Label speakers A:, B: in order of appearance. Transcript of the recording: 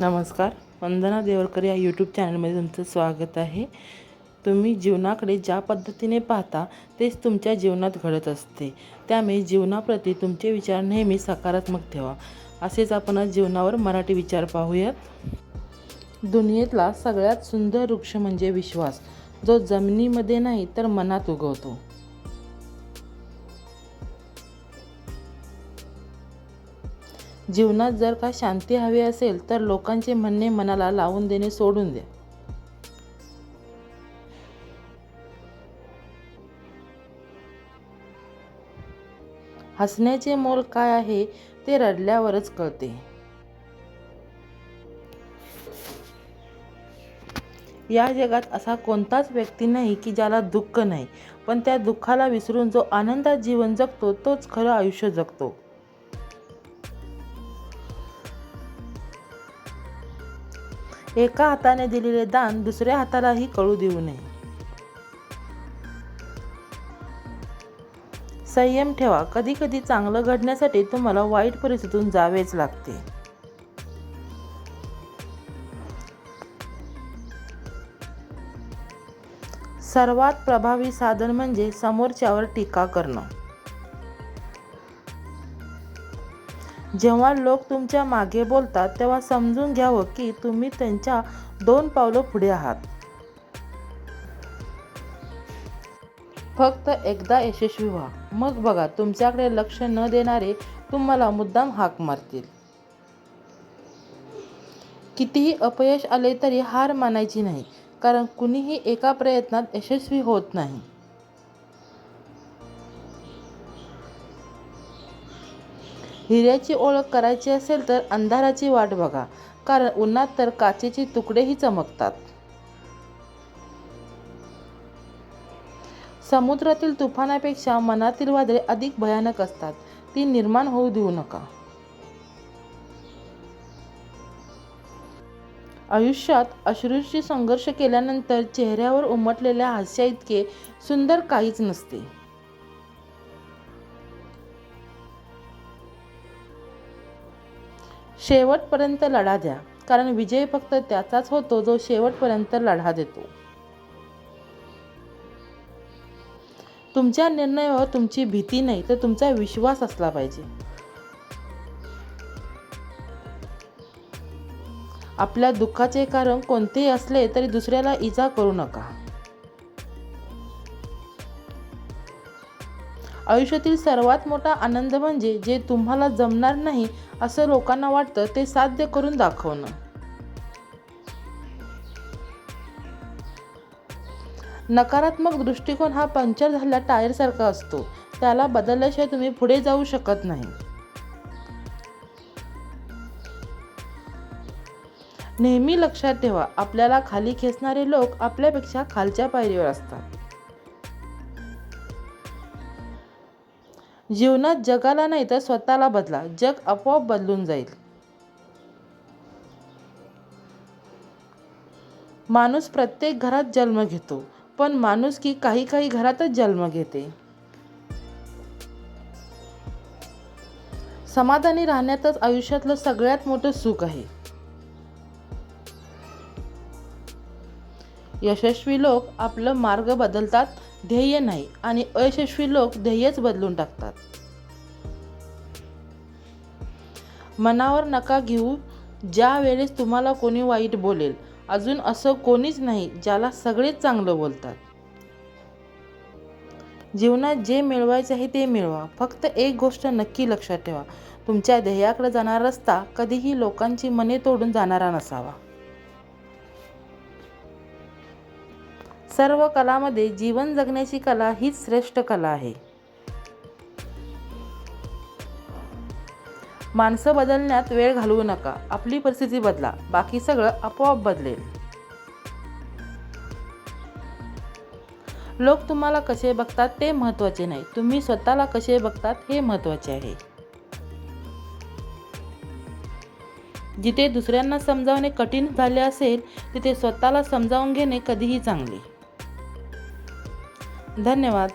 A: नमस्कार वंदना देवरकर या यूट्यूब चॅनलमध्ये तुमचं स्वागत आहे. तुम्ही जीवनाकडे ज्या पद्धतीने पाहता तेच तुमच्या जीवनात घडत असते. त्यामुळे जीवनाप्रती तुमचे विचार नेहमी सकारात्मक ठेवा. असेच आपण आज जीवनावर मराठी विचार पाहूयात. दुनियेतला सगळ्यात सुंदर वृक्ष म्हणजे विश्वास. जो जमिनीमध्ये नाही तर मनात उगवतो. जीवनात जर का शांती हवी असेल तर लोकांचे म्हणणे मनाला लावून देणे सोडून द्या. हसण्याचे मोल काय आहे ते रडल्यावरच कळते. या जगात असा कोणताच व्यक्ती नाही की ज्याला दुःख नाही पण त्या दुःखाला विसरून जो आनंदात जीवन जगतो तोच खरं आयुष्य जगतो. एका हाताने दिलेले दान दुसऱ्या हातालाही कळू देऊ नये. संयम ठेवा. कधी कधी चांगलं घडण्यासाठी तुम्हाला वाईट परिस्थितीतून जावेच लागते. सर्वात प्रभावी साधन म्हणजे समोरच्यावर टीका करणं. जेव्हा लोक तुमच्या मागे बोलतात तेव्हा समजून घ्यावं की तुम्ही त्यांच्या दोन पावलं पुढे आहात. फक्त एकदा यशस्वी व्हा. मग बघा तुमच्याकडे लक्ष न देणारे तुम्हाला मुद्दाम हाक मारतील. कितीही अपयश आले तरी हार मानायची नाही कारण कुणीही एका प्रयत्नात यशस्वी होत नाही. हिऱ्याची ओळख करायची असेल तर अंधाराची वाट बघा. कारण उन्हात तर काचेचे तुकडेही चमकतात. समुद्रातील तुफानापेक्षा मनातील वादळे अधिक भयानक असतात. ती निर्माण होऊ देऊ नका. आयुष्यात अश्रूशी संघर्ष केल्यानंतर चेहऱ्यावर उमटलेल्या हास्या इतके सुंदर काहीच नसते. शेवटपर्यंत लढा द्या. कारण विजय फक्त त्याचाच होतो जो शेवटपर्यंत लढा देतो. तुमच्या निर्णयावर तुमची भीती नाही तर तुमचा विश्वास असला पाहिजे. आपल्या दुःखाचे कारण कोणतेही असले तरी दुसऱ्याला इजा करू नका. आयुष्यातील सर्वात मोठा आनंद म्हणजे जे तुम्हाला जमणार नाही असं लोकांना वाटतं ते साध्य करून दाखवणं. नकारात्मक दृष्टिकोन हा पंक्चर झालेल्या टायरसारखा असतो. त्याला बदलल्याशिवाय तुम्ही पुढे जाऊ शकत नाही. नेहमी लक्षात ठेवा आपल्याला खाली खेचणारे लोक आपल्यापेक्षा खालच्या पायरीवर असतात. जीवनात जगाला नाही तर स्वतःला बदला. जग आपोआप बदलून जाईल. माणूस प्रत्येक घरात जन्म घेतो. पण माणूस की काही काही घरातच जन्म घेते. समाधानी राहण्यातच आयुष्यातलं सगळ्यात मोठं सुख आहे. यशस्वी लोक आपलं मार्ग बदलतात ध्येय नाही आणि अयशस्वी लोक ध्येयच बदलून टाकतात. मनावर नका घेऊ ज्या वेळेस तुम्हाला कोणी वाईट बोलेल अजून असं कोणीच नाही ज्याला सगळेच चांगलं बोलतात. जीवनात जे मिळवायचे आहे ते मिळवा फक्त एक गोष्ट नक्की लक्षात ठेवा तुमच्या ध्येयाकडे जाणारा रस्ता कधीही लोकांची मने तोडून जाणारा नसावा. सर्व कलामध्ये जीवन जगण्याची कला हीच श्रेष्ठ कला आहे. माणसं बदलण्यात वेळ घालवू नका. आपली परिस्थिती बदला. बाकी सगळं आपोआप बदलेल. लोक तुम्हाला कसे बघतात ते महत्त्वाचे नाही. तुम्ही स्वतःला कसे बघतात हे महत्त्वाचे आहे. जिथे दुसऱ्यांना समजावणे कठीण झाले असेल तिथे स्वतःला समजावून घेणे कधीही चांगले. धन्यवाद.